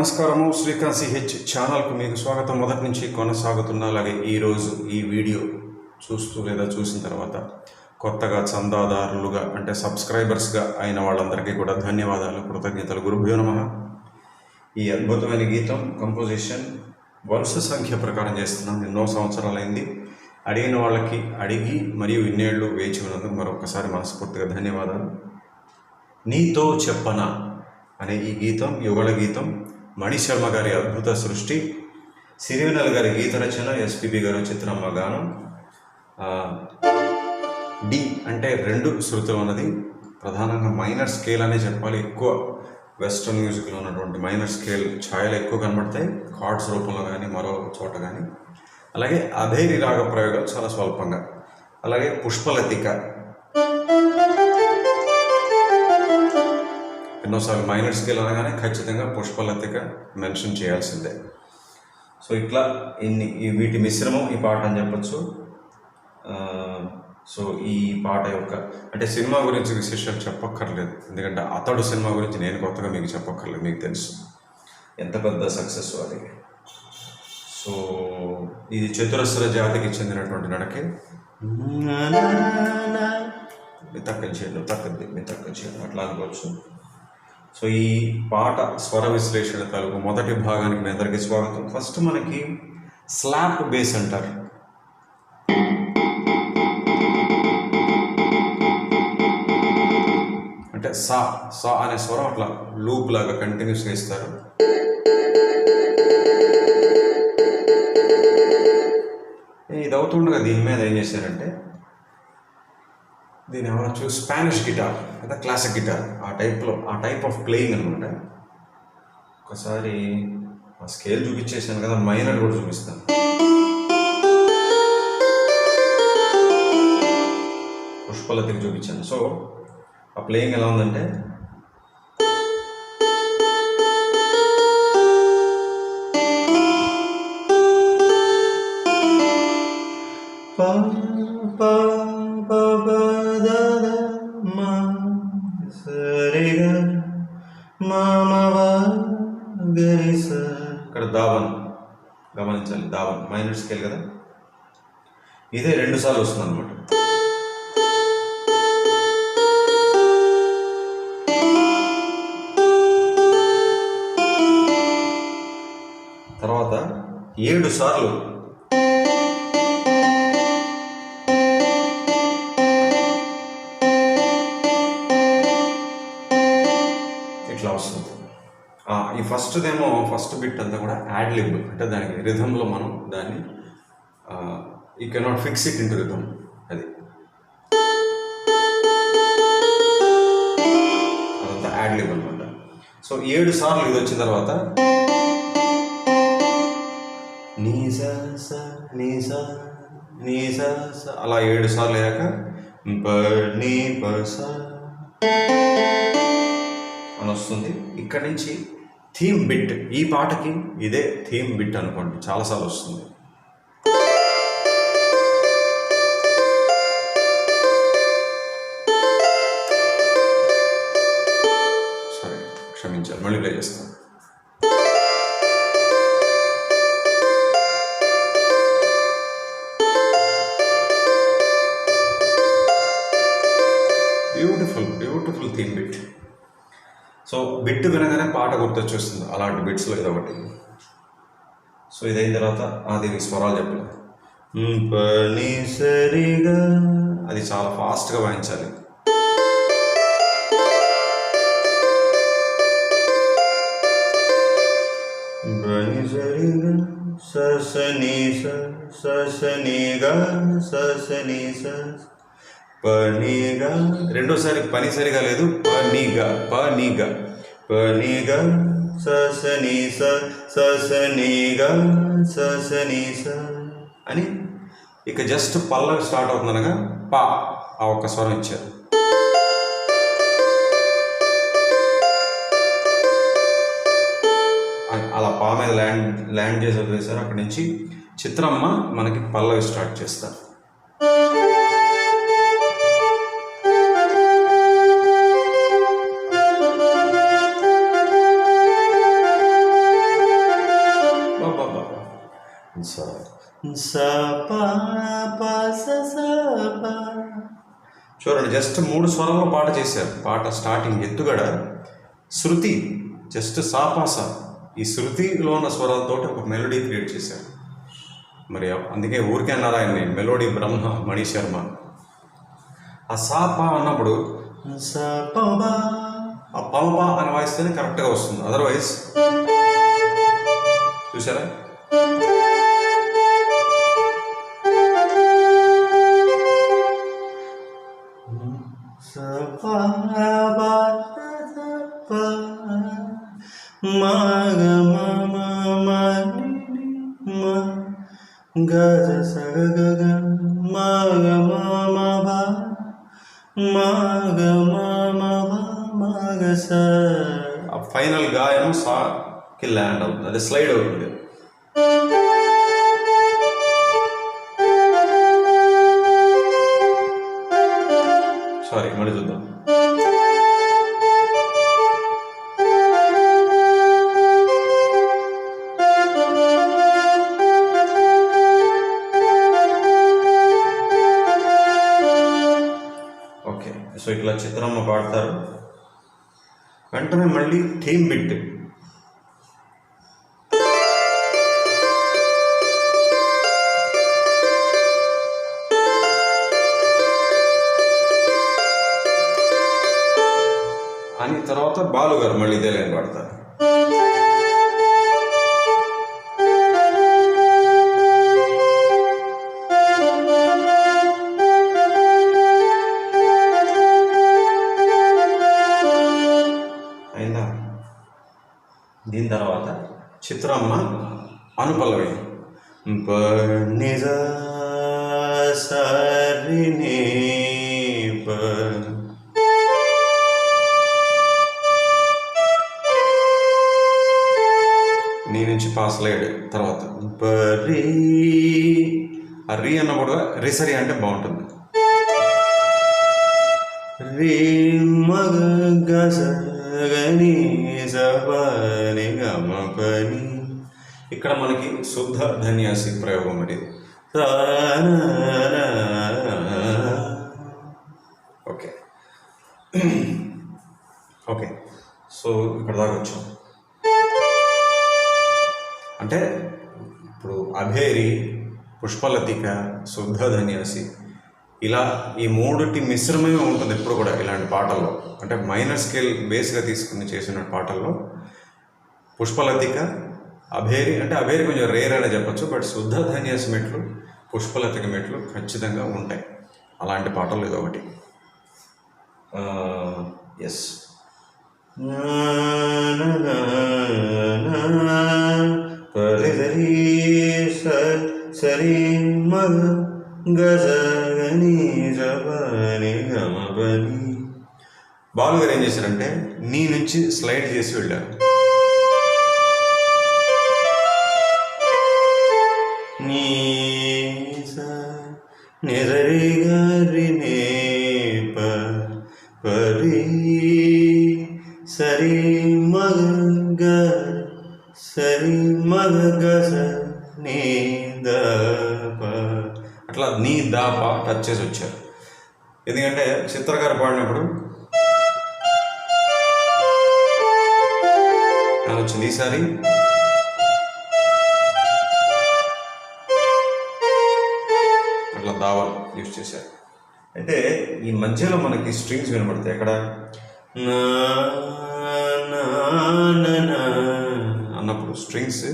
నమస్కారము. శ్రీకాంత్ సిహెచ్ ఛానల్కు మీకు స్వాగతం. మొదటి నుంచి కొనసాగుతున్న అలాగే ఈరోజు ఈ వీడియో చూస్తూ లేదా చూసిన తర్వాత కొత్తగా చందాదారులుగా అంటే సబ్స్క్రైబర్స్గా అయిన వాళ్ళందరికీ కూడా ధన్యవాదాలు. కృతజ్ఞతలు. గురుభ్యో నమ. ఈ అద్భుతమైన గీతం కంపోజిషన్ వరుస సంఖ్య ప్రకారం చేస్తున్నాం. ఎన్నో సంవత్సరాలైంది అడిగిన వాళ్ళకి అడిగి మరియు ఇన్నేళ్ళు వేచి ఉన్నందుకు మరొకసారి మనస్ఫూర్తిగా ధన్యవాదాలు. నీతో చెప్పనా అనే ఈ గీతం యుగళ గీతం మణిశర్మ గారి అద్భుత సృష్టి సిరివెనల్ గారి గీత రచన ఎస్పిబి గారు చిత్రమ్మ గానం డి అంటే రెండు శృతులు ఉన్నది. ప్రధానంగా మైనర్ స్కేల్ అనే చెప్పాలి. ఎక్కువ వెస్ట్రన్ మ్యూజిక్లో ఉన్నటువంటి మైనర్ స్కేల్ ఛాయలు ఎక్కువ కనబడతాయి. కార్డ్స్ రూపంలో కానీ మరో చోట కానీ. అలాగే అధైరి రాగ ప్రయోగాలు చాలా స్వల్పంగా. అలాగే పుష్పలతిక. ఎన్నోసార్లు మైనర్ స్కేల్ అనగానే ఖచ్చితంగా పుష్పలతిక మెన్షన్ చేయాల్సిందే. సో ఇట్లా ఇన్ని ఈ వీటి మిశ్రమం ఈ పాట అని చెప్పొచ్చు. సో ఈ పాట యొక్క అంటే సినిమా గురించి విశేషాలు చెప్పక్కర్లేదు. ఎందుకంటే అతడు సినిమా గురించి నేను కొత్తగా మీకు చెప్పక్కర్లేదు మీకు తెలుసు. ఎంత పెద్ద సక్సెస్ అది సో ఇది చతురస్ర జాతికి చెందినటువంటి నడకే. మీ తక్కువ చేయడం తక్కది మీ తక్కువ చేయడం. అట్లా అనుకోవచ్చు. సో ఈ పాట స్వర విశ్లేషణ తాలూకు మొదటి భాగానికి మీ అందరికీ స్వాగతం. ఫస్ట్ మనకి స్లాప్ బేస్ అంటారు. అంటే సా సా అనే స్వరం అట్లా లూప్ లాగా కంటిన్యూస్ ఇస్తారు. ఇది అవుతుండగా దీని మీద ఏం చేశారంటే దీని ఎవరైనా చూసి స్పానిష్ గిటార్ లేదా క్లాసిక్ గిటార్ ఆ టైప్లో ఆ టైప్ ఆఫ్ ప్లేయింగ్ అనమాట ఒకసారి ఆ స్కేల్ చూపించేసాను కదా మైనర్ కూడా చూపిస్తాను. పుష్పలతికి చూపించాను. సో ఆ ప్లేయింగ్ ఎలా ఉందంటే మైనర్ స్కేల్ కదా? ఇదే రెండుసార్లు వస్తుంది అనమాట తర్వాత ఏడు సార్లు ఈ ఫస్ట్దేమో ఫస్ట్ బిట్ అంతా కూడా యాడ్ లిబ్. అంటే దానికి రిథంలో మనం దాన్ని ఈ cannot fix it into rhythm అది. అదంతా యాడ్ లిబ్ అనమాట సో ఏడు సార్లు ఇది వచ్చిన తర్వాత నీ స స అలా ఏడు సార్లు అయ్యాక అని వస్తుంది. ఇక్కడి నుంచి థీమ్ బిట్. ఈ పాటకి ఇదే థీమ్ బిట్ అనుకోండి. చాలాసార్లు వస్తుంది. సరే క్షమించాలి. మళ్ళీ ప్లే చేస్తాను. Beautiful beautiful theme bit. So bit వినగానే గుర్తొచ్చేస్తుంది అలాంటి బిట్స్లో ఏదో ఒకటి. సో ఇదైన తర్వాత అది స్వరాలు చెప్పలేదు మ్, సరిగా. అది చాలా ఫాస్ట్గా వాయించాలి. పని సరిగా. స, స, ని, పనిగా రెండోసారి పని సరిగా లేదు. పనిగా పనిగా పనిగా ససని స ససని స అని ఇక జస్ట్ పల్లవి స్టార్ట్ అవుతుందనగా పా ఆ ఒక్క స్వరం ఇచ్చారు. అలా పా మీద ల్యాండ్ ల్యాండ్ చేసి వదిలేశారు. అక్కడి నుంచి చిత్రమ్మ మనకి పల్లవి స్టార్ట్ చేస్తారు. చూడండి జస్ట్ మూడు స్వరంలో పాట చేశారు. పాట స్టార్టింగ్ ఎత్తుగడ శృతి జస్ట్ సాపాస. ఈ శృతిలో ఉన్న స్వరాలతో ఒక మెలోడీ క్రియేట్ చేశారు. మరి అందుకే ఊరికే అన్నారు ఆయన మెలోడీ బ్రహ్మ మణి శర్మ. ఆ సాప అన్నప్పుడు సా ఆ పమ అని వాయిస్తేనే కరెక్ట్గా వస్తుంది. అదర్వైజ్ చూసారా స్లైడ్ అవుతుంది సారీ మళ్ళీ చూద్దాం. సో ఇట్లా చిత్రమ్మ పాడతారు. వెంటనే మళ్ళీ థీమ్ బిట్. పల్లవి నిజ నీ నుంచి పాస్ లేడు తర్వాత. బరీ ఆ రీ అన్నప్పుడు రిసరి అంటే బాగుంటుంది. రీ మగ గసగని సపని గమపని ఇక్కడ మనకి శుద్ధ ధన్యాసి ప్రయోగం ఇది ఓకే. ఓకే. సో ఇక్కడ దాకా వచ్చాం. అంటే ఇప్పుడు అభేరి పుష్పలతిక శుద్ధ ధన్యాసి ఇలా ఈ మూడుటి మిశ్రమమే ఉంటుంది ఎప్పుడు కూడా ఇలాంటి పాటల్లో. అంటే మైనర్ స్కేల్ బేస్గా తీసుకుని చేసిన పాటల్లో పుష్పలతిక అభేరి అంటే అభేరి కొంచెం రేర్ అని చెప్పచ్చు బట్ శుద్ధ ధన్యాస మెట్లు పుష్పలతిక మెట్లు ఖచ్చితంగా ఉంటాయి అలాంటి పాటలు ఇదొకటి ఎస్ సరి గజగని జపని గమపని బాలు గారు ఏం చేశారంటే నీ నుంచి స్లైడ్ చేసి వెళ్ళారు నిజరి నేప పరి సరి మగ సరి మగ నీ ద ప. అట్లా నీ దాప టచ్ చేసి వచ్చారు. ఎందుకంటే చిత్రగారు పాడినప్పుడు వచ్చింది. ఈసారి చేశారు. అయితే ఈ మధ్యలో మనకి స్ట్రింగ్స్ వినబడతాయి. ఎక్కడ? నా, అన్నప్పుడు స్ట్రింగ్స్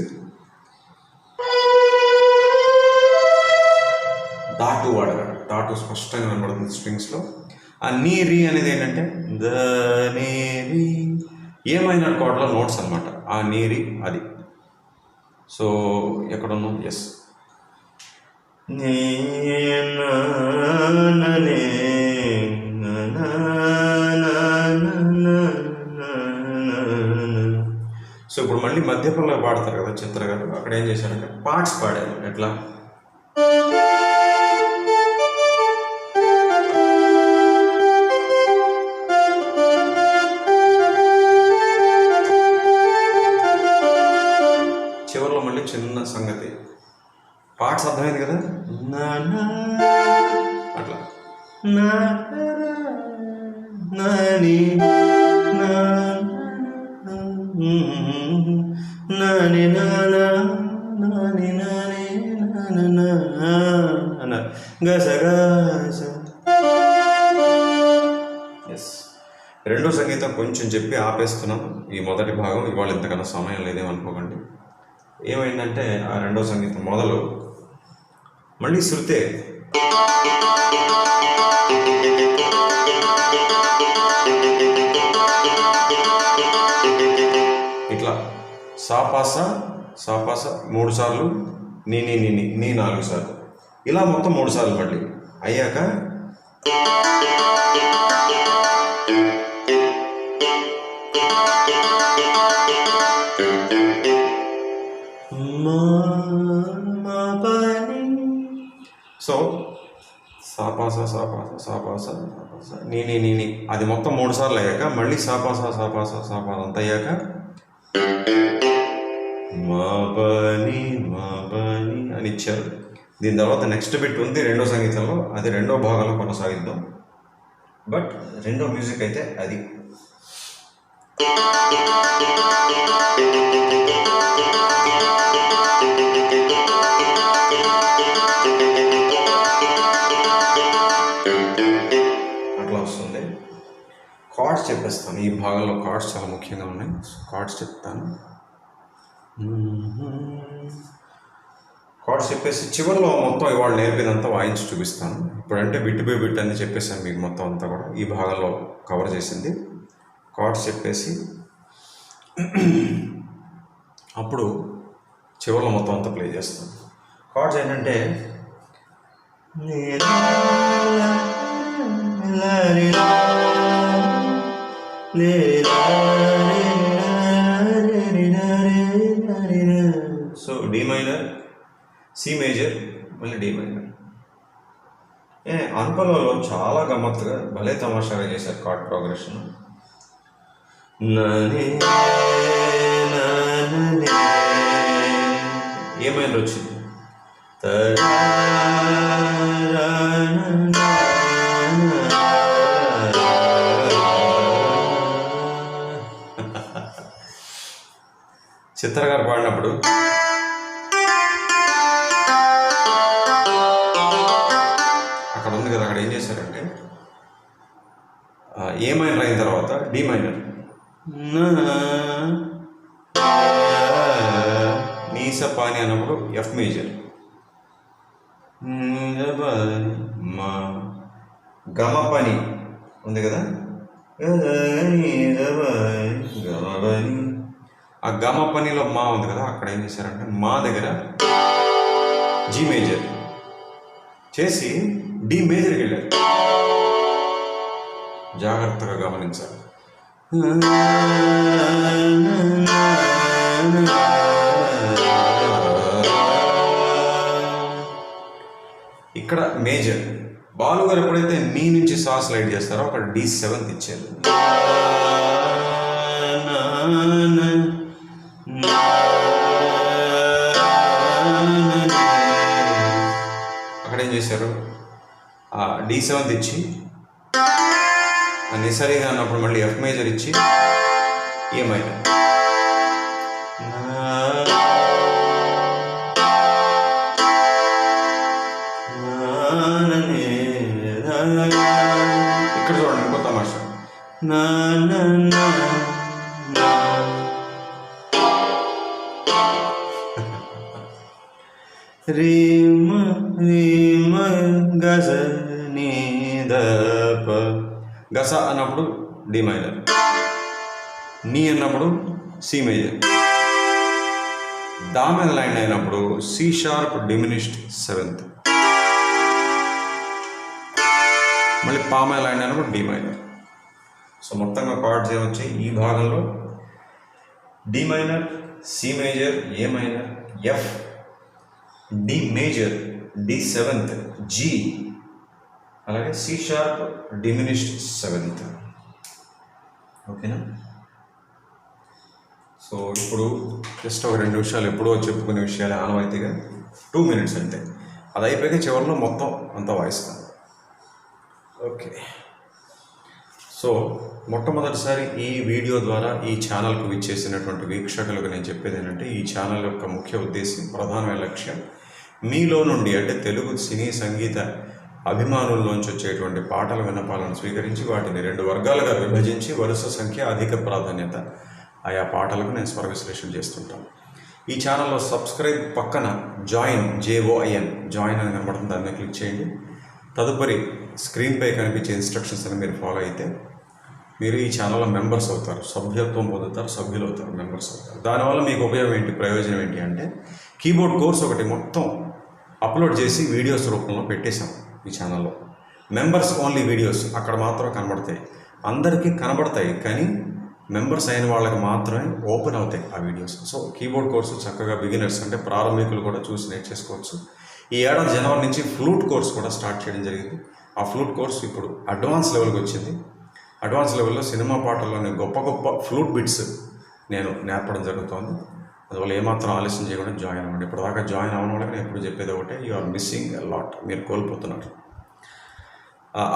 దాటు వాడగా దాటు స్పష్టంగా వినబడుతుంది స్ట్రింగ్స్లో ఆ నీ రీ అనేది ఏంటంటే ద నీ రీ. ఏమైనా కోడ్లో నోట్స్ అనమాట ఆ నీరి అది. సో ఎక్కడ ఉన్నాం ఎస్. సో ఇప్పుడు మళ్ళీ మధ్యపంలో పాడతారు కదా చిత్ర గారు అక్కడ ఏం చేశారంటే పార్ట్స్ పాడారు ఎట్లా చివరిలో మళ్ళీ చిన్న సంగతి పార్ట్స్ అర్థమైంది కదా అట్లా. నా నాని నా నాని నానా నాని నాని నానా అన్నారు గసగస ఎస్ రెండో సంగీతం కొంచెం చెప్పి ఆపేస్తున్నాం. ఈ మొదటి భాగం ఇవాళ ఇంతకన్నా సమయం లేదేమనుకోకండి. ఏమైందంటే ఆ రెండో సంగీతం మొదలు మళ్ళీ శృతే ఇట్లా సాపాస సాపాస మూడు సార్లు నీ నీ నీ నీ, నాలుగు సార్లు. ఇలా మొత్తం మూడు సార్లు మళ్ళీ. అయ్యాక మా మా సో సాపాస సాపాస సాపాస సాపాస. నీ నీ నీ నీ. అది మొత్తం మూడు సార్లు అయ్యాక మళ్ళీ సాపాస సాపాస సాపాస అంత అయ్యాక మా పని మా పని అని ఇచ్చారు. దీని తర్వాత నెక్స్ట్ బిట్ ఉంది రెండో సంగీతంలో. అది రెండో భాగంలో కొనసాగిద్దాం. బట్ రెండో మ్యూజిక్ అయితే అది. చెప్పేస్తాను ఈ భాగంలో కార్డ్స్ చాలా ముఖ్యంగా ఉన్నాయి కార్డ్స్ చెప్తాను కార్డ్స్ చెప్పేసి చివరిలో మొత్తం ఇవాళ నేర్పినంతా వాయించి చూపిస్తాను ఇప్పుడంటే బిట్ బై బిట్ అని చెప్పేసాను మీకు మొత్తం అంతా కూడా ఈ భాగంలో కవర్ చేసింది కార్డ్స్ చెప్పేసి అప్పుడు చివరిలో మొత్తం అంతా ప్లే చేస్తాను కార్డ్స్ ఏంటంటే so D minor C major మళ్ళీ డి మైనర్ ఏ అనుపలలో చాలా గమ్మత్తుగా భలే తమాషాగా చేశారు కార్డ్ ప్రోగ్రెషన్ ఏమైనా వచ్చింది? చిత్ర గారు పాడినప్పుడు అక్కడ ఉంది కదా అక్కడ ఏం చేశారంటే ఏ మైనర్ అయిన తర్వాత డి మైనర్ నీస పాని అన్నప్పుడు ఎఫ్ మేజర్ మా గమ పని ఉంది కదా గమపని ఆ గమ పనిలో మా ఉంది కదా అక్కడ ఏం చేశారంటే మా దగ్గర జీ మేజర్ చేసి డి మేజర్కి వెళ్ళారు. జాగ్రత్తగా గమనించాలి. ఇక్కడ మేజర్ బాలు గారు ఎప్పుడైతే మీ నుంచి సా స్లైడ్ చేస్తారో అక్కడ డి సెవెంత్ ఇచ్చారు. అక్కడ ఏం చేశారు? డి సెవెంత్ ఇచ్చి నిసరిగా అన్నప్పుడు మళ్ళీ ఎఫ్ మేజర్ ఇచ్చి ఏ మైనర్ గస అన్నప్పుడు డి మైనర్. నీ అన్నప్పుడు సి మేజర్. దా మీద లైన్ అయినప్పుడు సి షార్ప్ డిమినిష్డ్ సెవెంత్. మళ్ళీ పా మీద లైన్ అయినప్పుడు డి మైనర్. సో మొత్తంగా కార్డ్స్ ఏమొచ్చాయి ఈ భాగంలో D minor C major A minor F D major D seventh G అలాగే సి షార్ప్ డిమినిష్డ్ సెవెంత్ ఓకేనా సో ఇప్పుడు జస్ట్ ఒక రెండు విషయాలు ఎప్పుడో చెప్పుకునే విషయాలు ఆనవాయితీగా టూ మినిట్స్ అంతే. అది అయిపోయాక చివరిలో మొత్తం అంతా వాయిస్తాను ఓకే సో మొట్టమొదటిసారి ఈ వీడియో ద్వారా ఈ ఛానల్కు విచ్చేసినటువంటి వీక్షకులకు నేను చెప్పేది ఏంటంటే ఈ ఛానల్ యొక్క ముఖ్య ఉద్దేశం ప్రధానమైన లక్ష్యం మీలో నుండి అంటే తెలుగు సినీ సంగీత అభిమానుల్లోంచి వచ్చేటువంటి పాటల విన్నపాలను స్వీకరించి వాటిని రెండు వర్గాలుగా విభజించి వరుస సంఖ్య అధిక ప్రాధాన్యత ఆయా పాటలకు నేను స్వర విశ్లేషణ చేస్తుంటాను. ఈ ఛానల్లో సబ్స్క్రైబ్ పక్కన జాయిన్ జేఓఐఎన్ జాయిన్ అని కనబడుతుంది దాన్ని క్లిక్ చేయండి. తదుపరి స్క్రీన్పై కనిపించే ఇన్స్ట్రక్షన్స్ అని మీరు ఫాలో అయితే మీరు ఈ ఛానల్లో మెంబర్స్ అవుతారు సభ్యత్వం పొందుతారు సభ్యులు అవుతారు మెంబర్స్ అవుతారు. దానివల్ల మీకు ఉపయోగం ఏంటి ప్రయోజనం ఏంటి అంటే కీబోర్డ్ కోర్స్ ఒకటి మొత్తం అప్లోడ్ చేసి వీడియోస్ రూపంలో పెట్టేశాం. ఈ ఛానల్లో మెంబర్స్ ఓన్లీ వీడియోస్ అక్కడ మాత్రం కనబడతాయి. అందరికీ కనబడతాయి కానీ మెంబర్స్ అయిన వాళ్ళకి మాత్రమే ఓపెన్ అవుతాయి ఆ వీడియోస్ సో కీబోర్డ్ కోర్సు చక్కగా బిగినర్స్ అంటే ప్రారంభికులు కూడా చూసి నేర్చేసుకోవచ్చు. ఈ ఏడాది జనవరి నుంచి ఫ్లూట్ కోర్స్ కూడా స్టార్ట్ చేయడం జరిగింది. ఆ ఫ్లూట్ కోర్స్ ఇప్పుడు అడ్వాన్స్ లెవెల్కి వచ్చింది. అడ్వాన్స్ లెవెల్లో సినిమా పాటల్లోని గొప్ప గొప్ప ఫ్లూట్ బిట్స్ నేను నేర్పడం జరుగుతోంది. అందువల్ల ఏమాత్రం ఆలస్యం చేయకుండా జాయిన్ అవ్వండి. ఇప్పటిదాకా జాయిన్ అవ్వడం వల్ల నేను ఎప్పుడు చెప్పేది ఒకటే యు ఆర్ మిస్సింగ్ లాట్ మీరు కోల్పోతున్నారు.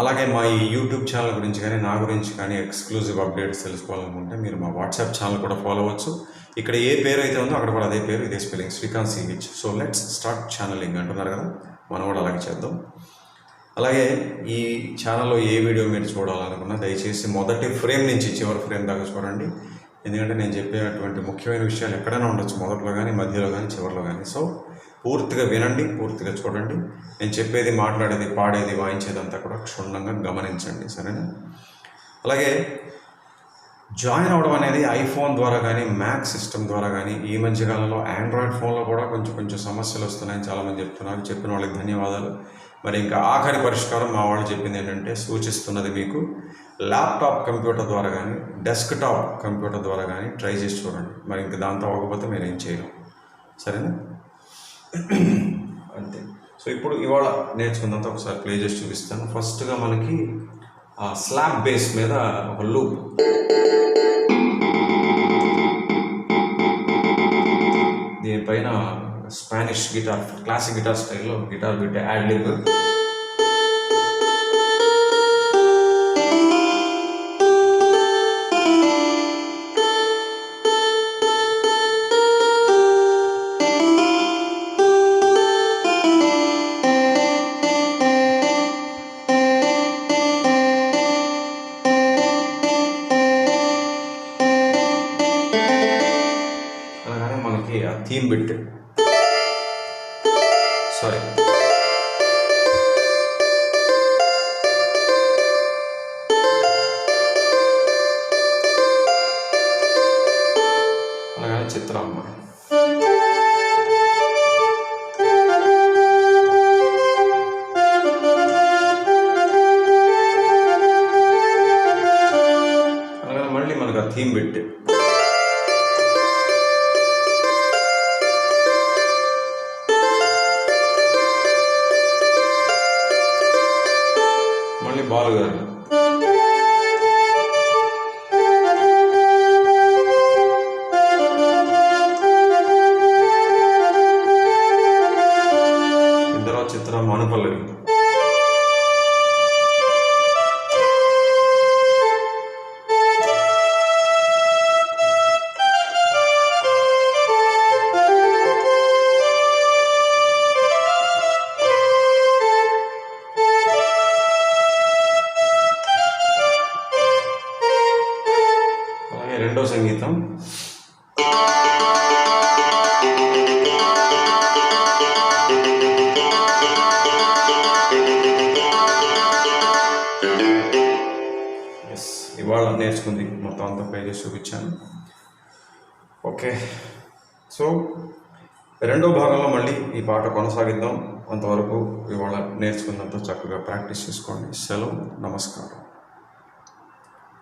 అలాగే మా ఈ యూట్యూబ్ ఛానల్ గురించి కానీ నా గురించి కానీ ఎక్స్క్లూజివ్ అప్డేట్స్ తెలుసుకోవాలనుకుంటే మీరు మా వాట్సాప్ ఛానల్ కూడా ఫాలో అవ్వచ్చు. ఇక్కడ ఏ పేరు అయితే ఉందో అక్కడ కూడా అదే పేరు ఇదే స్పెల్లింగ్ శ్రీకాంత్ సివిచ్ సో లెట్స్ స్టార్ట్ ఛానలింగ్ అంటున్నారు కదా మనం కూడా అలాగే చేద్దాం. అలాగే ఈ ఛానల్లో ఏ వీడియో మీరు చూడాలనుకున్నా దయచేసి మొదటి ఫ్రేమ్ నుంచి చివరి ఫ్రేమ్ దాకా చూడండి. ఎందుకంటే నేను చెప్పేటువంటి ముఖ్యమైన విషయాలు ఎక్కడైనా ఉండొచ్చు మొదట్లో కానీ మధ్యలో కానీ చివరిలో కానీ సో పూర్తిగా వినండి పూర్తిగా చూడండి. నేను చెప్పేది మాట్లాడేది పాడేది వాయించేదంతా కూడా క్షుణ్ణంగా గమనించండి. సరేనా? అలాగే జాయిన్ అవ్వడం అనేది ఐఫోన్ ద్వారా కానీ మ్యాక్ సిస్టమ్ ద్వారా కానీ ఈ మధ్య కాలంలో ఆండ్రాయిడ్ ఫోన్లో కూడా కొంచెం కొంచెం సమస్యలు వస్తున్నాయని చాలామంది చెప్తున్నారు. చెప్పిన వాళ్ళకి ధన్యవాదాలు. మరి ఇంకా ఆఖరి పరిష్కారం మా వాళ్ళు చెప్పింది ఏంటంటే సూచిస్తున్నది మీకు ల్యాప్టాప్ కంప్యూటర్ ద్వారా కానీ డెస్క్టాప్ కంప్యూటర్ ద్వారా కానీ ట్రై చేసి చూడండి. మరి ఇంకా దాంతో అవ్వకపోతే మీరు ఏం చేయలేం. సరేనా? అంతే. సో ఇప్పుడు ఇవాళ నేర్చుకున్నంత ఒకసారి ప్లే చేసి చూపిస్తాను. ఫస్ట్గా మనకి స్లాబ్ బేస్ మీద ఒక లూప్. దీనిపైన స్పానిష్ గిటార్ క్లాసిక్ గిటార్ స్టైల్లో గిటార్ బిట్ యాడ్ లిబ్ మళ్ళీ ఈ పాట కొనసాగిద్దాం. అంతవరకు ఇవాళ నేర్చుకున్నంత చక్కగా ప్రాక్టీస్ చేసుకోండి. సెలవు నమస్కారం.